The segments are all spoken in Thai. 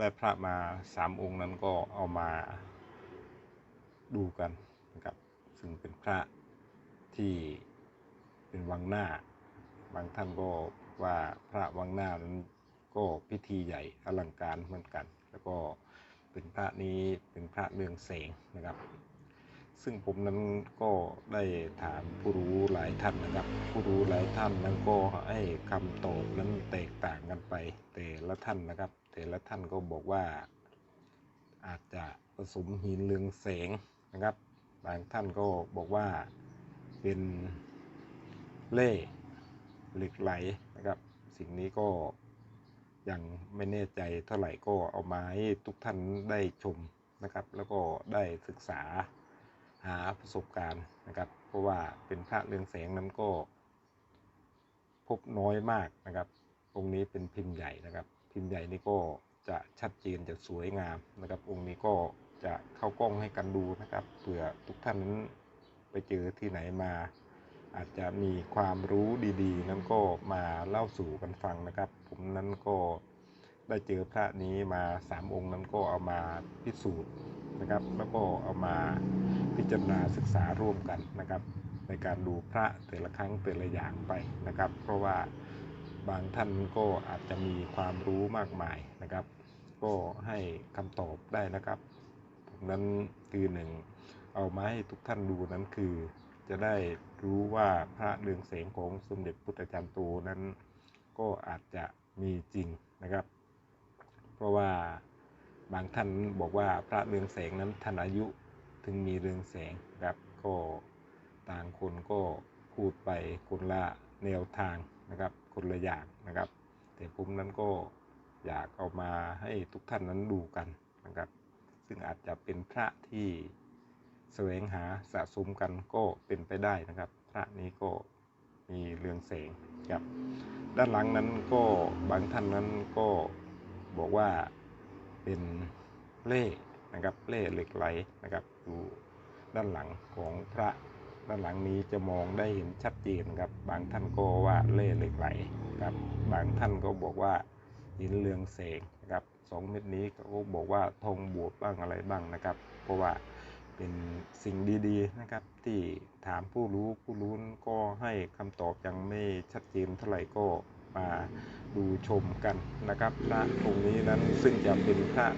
ได้พระมาสามองค์นั้นก็เอามาดูกันนะครับ ซึ่งเป็นพระที่เป็นวังหน้า บางท่านก็ว่าพระวังหน้านั้นก็พิธีใหญ่อลังการเหมือนกัน แล้วก็เป็นพระนี้เป็นพระเรืองแสงนะครับ ซึ่งผมนั้นก็ได้ถามผู้รู้หลายท่านนะครับ ผู้รู้หลายท่านนั้นก็ให้คำตอบนั้นแตกต่างกันไปแต่ละท่านนะครับ แต่ละท่านก็บอกว่า อาจจะผสมหินเรืองแสงนะครับ บางท่านก็บอกว่าเป็นเล่เหล็กไหลนะครับ สิ่งนี้ก็ยังไม่แน่ใจเท่าไหร่ก็เอามาให้ทุกท่านได้ชมนะครับ แล้วก็ได้ศึกษาหาประสบการณ์นะครับ เพราะว่าเป็นพระเรืองแสงนั้นก็พบน้อยมากนะครับองนี้เป็นพิมพ์ใหญ่นะครับ พิมพ์ใหญ่นี่ก็จะชัดเจนจะสวยงามนะครับ องค์นี้ก็จะเข้ากล้องให้กันดูนะครับเผื่อทุกท่านนั้นไปเจอที่ไหนมา อาจจะมีความรู้ดีๆ นั้นก็มาเล่าสู่กันฟังนะครับ ผมนั้นก็ได้เจอพระนี้มาสามองค์นั้นก็เอามาพิสูจน์นะครับ แล้วก็เอามาพิจารณาศึกษาร่วมกันนะครับ ในการดูพระแต่ละครั้งแต่ละอย่างไปนะครับ เพราะว่า บางท่านก็อาจจะมีความรู้มากมายนะครับ ก็ให้คำตอบได้นะครับนั้นคือหนึ่งเอามาให้ทุกท่านดูนั้นคือ จะได้รู้ว่าพระเรืองแสงของสมเด็จพุทธจารย์โตนั้น ก็อาจจะมีจริงนะครับ เพราะว่าบางท่านบอกว่าพระเรืองแสงนั้นท่านอายุถึงมีเรืองแสงครับก็ต่างคนก็พูดไปคนละแนวทาง นะครับคนละอย่างนะครับ แต่ผมนั้นก็อยากเอามาให้ทุกท่านนั้นดูกันนะครับ ซึ่งอาจจะเป็นพระที่แสวงหาสะสมกันก็เป็นไปได้นะครับ พระนี้ก็มีเรืองแสงครับ ด้านหลังนั้นก็บางท่านนั้นก็บอกว่าเป็นเล่นะครับเล่เหล็กไหลนะครับดูด้านหลังของพระ ด้านหลังนี้จะมองได้เห็นชัดเจนครับ บางท่านก็ว่าเล่เหล็กไหลครับ บางท่านก็บอกว่าหินเรืองแสงครับสองเม็ดนี้ก็บอกว่าทองบวบบ้างอะไรบ้างนะครับ เพราะว่าเป็นสิ่งดีๆนะครับ ที่ถามผู้รู้ผู้รู้ก็ให้คำตอบยังไม่ชัดเจนเท่าไหร่ก็มาดูชมกันนะครับพระองค์นี้นั้นซึ่งจะเป็นพระ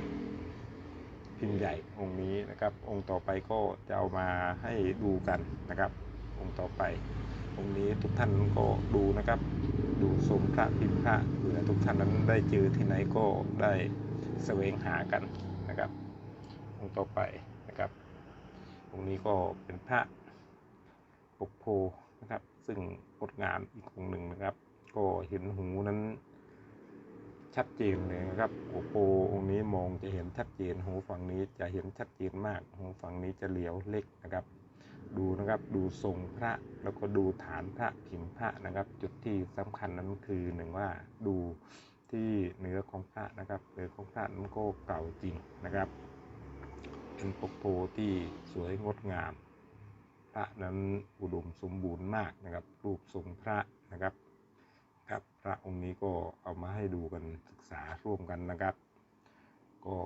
พิมพ์ใหญ่องค์นี้นะครับ องค์ต่อไปก็จะเอามาให้ดูกันนะครับ องค์ต่อไป องค์นี้ทุกท่านก็ดูนะครับ ดูชมพระพิมพ์พระเผื่อทุกท่านนั้นได้เจอที่ไหนก็ได้แสวงหากันนะครับ องค์ต่อไปนะครับ องค์นี้ก็เป็นพระปกโพนะครับ ซึ่งงดงามอีกองค์หนึ่งนะครับ ก็เห็นหูนั้น ชัดเจนเลยนะครับโอโปองค์นี้มองจะเห็นชัดเจนหูฝั่งนี้จะเห็นชัดเจนมากหูฝั่งนี้จะเหลียวเล็กนะครับ ดูนะครับดูทรงพระแล้วก็ดูฐานพระพิมพ์พระนะครับ จุดที่สำคัญนั้นคือหนึ่งว่าดูที่เนื้อของพระนะครับเนื้อของพระนั้นก็เก่าจริงนะครับ เป็นปกโพที่สวยงดงาม พระนั้นอุดมสมบูรณ์มากนะครับ รูปทรงพระนะครับ พระองค์นี้ก็เอามาให้ดูกันศึกษาร่วมกันนะครับ ก็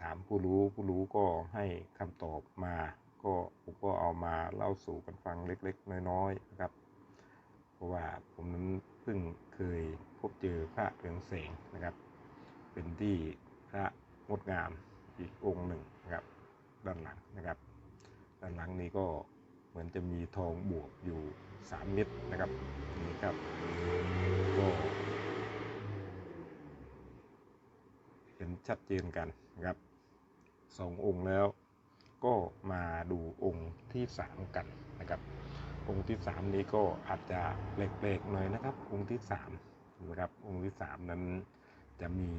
ถามผู้รู้ผู้รู้ก็ให้คำตอบมา ก็ผมก็เอามาเล่าสู่กันฟังเล็ก ๆ น้อยๆนะครับ เพราะว่าผมนั้นเพิ่งเคยพบเจอพระเรืองแสงนะครับ เป็นที่พระงดงามอีกองค์หนึ่งนะครับ ด้านหลังนะครับ ด้านหลังนี้ก็เหมือนจะมีทองบวกอยู่สามเม็ดนะครับนี่ครับก็เห็น ชัดเจนกันนะครับสององค์แล้วก็มาดูองค์ที่สามกันนะครับ องค์ที่สามนี้ก็อาจจะเล็กๆหน่อยนะครับ องค์ที่สามนะครับองค์ที่สามนั้นจะมี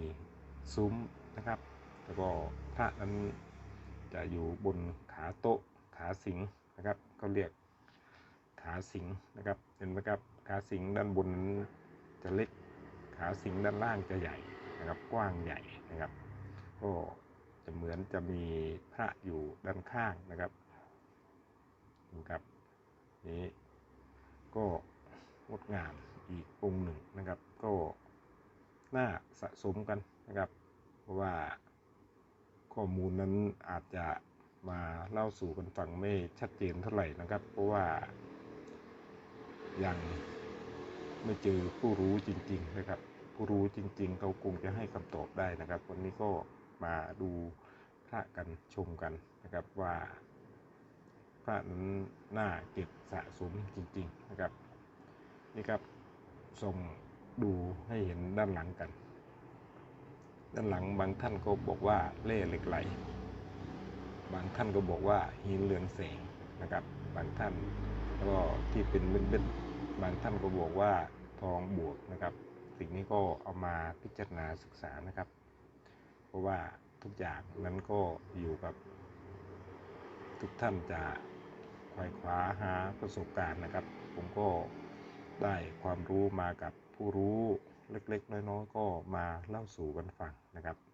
ซุ้มนะครับ แล้วก็พระนั้นจะอยู่บนขาโต๊ะขาสิงนะครับก็เรียกขาสิงนะครับเห็นไหมครับขาสิงด้านบนนั้นจะเล็กขาสิงด้านล่างจะใหญ่ นะครับ กว้างใหญ่นะครับ ก็จะเหมือนจะมีพระอยู่ด้านข้างนะครับนะครับนี้ก็งดงามอีกองค์หนึ่งนะครับ ก็น่าสะสมกันนะครับ เพราะว่าข้อมูลนั้นอาจจะมาเล่าสู่กันฟังไม่ชัดเจนเท่าไหร่นะครับ เพราะว่ายังไม่เจอผู้รู้จริง ๆ นะครับ ผู้รู้จริง ๆ เขาคงจะให้คำตอบได้นะครับ วันนี้ก็มาดูพระกันชมกันนะครับว่าพระนั้นน่าเก็บสะสมจริง ๆนะครับ นี่ครับส่งดูให้เห็นด้านหลังกัน ด้านหลังบางท่านก็บอกว่าเล่เหล็กไหล บางท่านก็บอกว่าหินเรืองแสงนะครับ บางท่านก็ที่เป็นเม็ดๆบางท่านก็บอกว่าทองบวกนะครับ สิ่งนี้ก็เอามาพิจารณาศึกษานะครับ เพราะว่าทุกอย่างนั้นก็อยู่กับ ทุกท่านจะไขว่คว้าหาประสบการณ์นะครับ ผมก็ได้ความรู้มากับผู้รู้เล็กๆ น้อยๆก็มาเล่าสู่กันฟังนะครับ